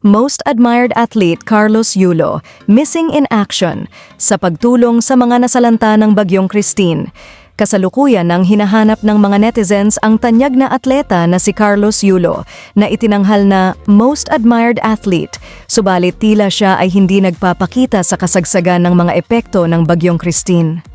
Most Admired Athlete Carlos Yulo, missing in action sa pagtulong sa mga nasalanta ng Bagyong Christine. Kasalukuyan ng hinahanap ng mga netizens ang tanyag na atleta na si Carlos Yulo na itinanghal na Most Admired Athlete, subalit tila siya ay hindi nagpapakita sa kasagsagan ng mga epekto ng Bagyong Christine.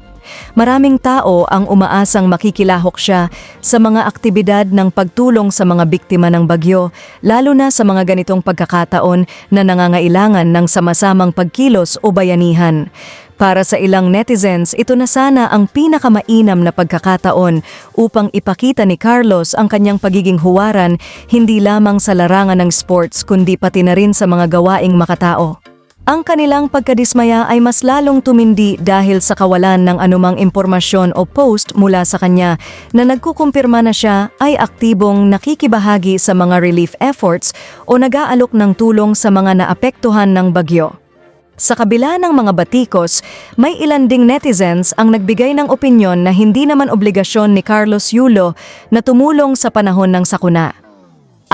Maraming tao ang umaasang makikilahok siya sa mga aktibidad ng pagtulong sa mga biktima ng bagyo, lalo na sa mga ganitong pagkakataon na nangangailangan ng sama-samang pagkilos o bayanihan. Para sa ilang netizens, ito na sana ang pinakamainam na pagkakataon upang ipakita ni Carlos ang kanyang pagiging huwaran hindi lamang sa larangan ng sports kundi pati na rin sa mga gawaing makatao. Ang kanilang pagkadismaya ay mas lalong tumindi dahil sa kawalan ng anumang impormasyon o post mula sa kanya na nagkukumpirma na siya ay aktibong nakikibahagi sa mga relief efforts o nag-aalok ng tulong sa mga naapektuhan ng bagyo. Sa kabila ng mga batikos, may ilan ding netizens ang nagbigay ng opinyon na hindi naman obligasyon ni Carlos Yulo na tumulong sa panahon ng sakuna.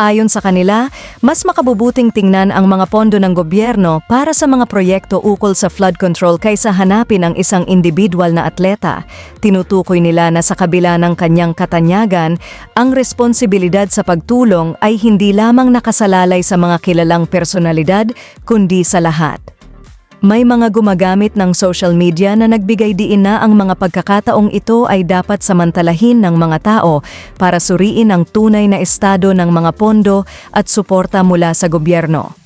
Ayon sa kanila, mas makabubuting tingnan ang mga pondo ng gobyerno para sa mga proyekto ukol sa flood control kaysa hanapin ang isang individual na atleta. Tinutukoy nila na sa kabila ng kanyang katanyagan, ang responsibilidad sa pagtulong ay hindi lamang nakasalalay sa mga kilalang personalidad, kundi sa lahat. May mga gumagamit ng social media na nagbigay diin na ang mga pagkakataong ito ay dapat samantalahin ng mga tao para suriin ang tunay na estado ng mga pondo at suporta mula sa gobyerno.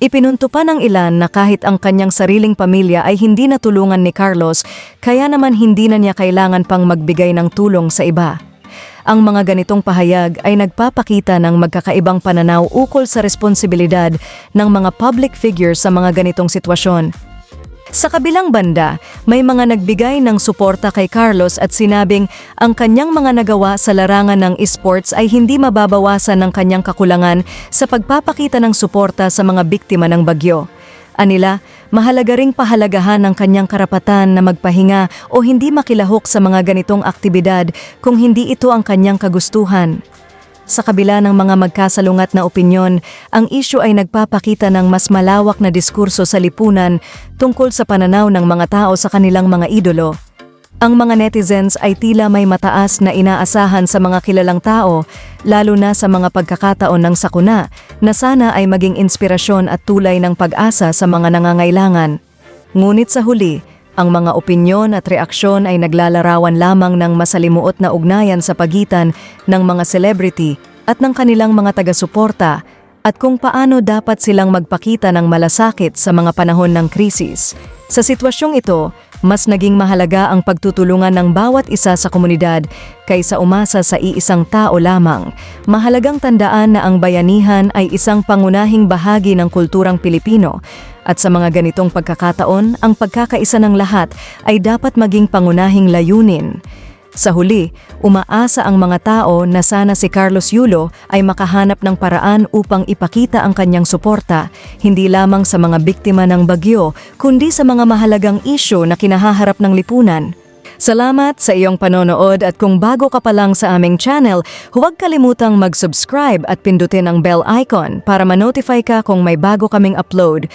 Ipinunto pa ng ilan na kahit ang kanyang sariling pamilya ay hindi natulungan ni Carlos, kaya naman hindi na niya kailangan pang magbigay ng tulong sa iba. Ang mga ganitong pahayag ay nagpapakita ng magkakaibang pananaw ukol sa responsibilidad ng mga public figures sa mga ganitong sitwasyon. Sa kabilang banda, may mga nagbigay ng suporta kay Carlos at sinabing ang kanyang mga nagawa sa larangan ng esports ay hindi mababawasan ng kanyang kakulangan sa pagpapakita ng suporta sa mga biktima ng bagyo. Anila, mahalaga ring pahalagahan ang kanyang karapatan na magpahinga o hindi makilahok sa mga ganitong aktibidad kung hindi ito ang kanyang kagustuhan. Sa kabila ng mga magkasalungat na opinyon, ang isyu ay nagpapakita ng mas malawak na diskurso sa lipunan tungkol sa pananaw ng mga tao sa kanilang mga idolo. Ang mga netizens ay tila may mataas na inaasahan sa mga kilalang tao, lalo na sa mga pagkakataon ng sakuna, na sana ay maging inspirasyon at tulay ng pag-asa sa mga nangangailangan. Ngunit sa huli, ang mga opinyon at reaksyon ay naglalarawan lamang ng masalimuot na ugnayan sa pagitan ng mga celebrity at ng kanilang mga taga-suporta at kung paano dapat silang magpakita ng malasakit sa mga panahon ng krisis. Sa sitwasyong ito, mas naging mahalaga ang pagtutulungan ng bawat isa sa komunidad kaysa umasa sa iisang tao lamang. Mahalagang tandaan na ang bayanihan ay isang pangunahing bahagi ng kulturang Pilipino at sa mga ganitong pagkakataon, ang pagkakaisa ng lahat ay dapat maging pangunahing layunin. Sa huli, umaasa ang mga tao na sana si Carlos Yulo ay makahanap ng paraan upang ipakita ang kanyang suporta, hindi lamang sa mga biktima ng bagyo, kundi sa mga mahalagang isyo na kinahaharap ng lipunan. Salamat sa iyong panonood at kung bago ka pa lang sa aming channel, huwag kalimutang mag-subscribe at pindutin ang bell icon para ma-notify ka kung may bago kaming upload.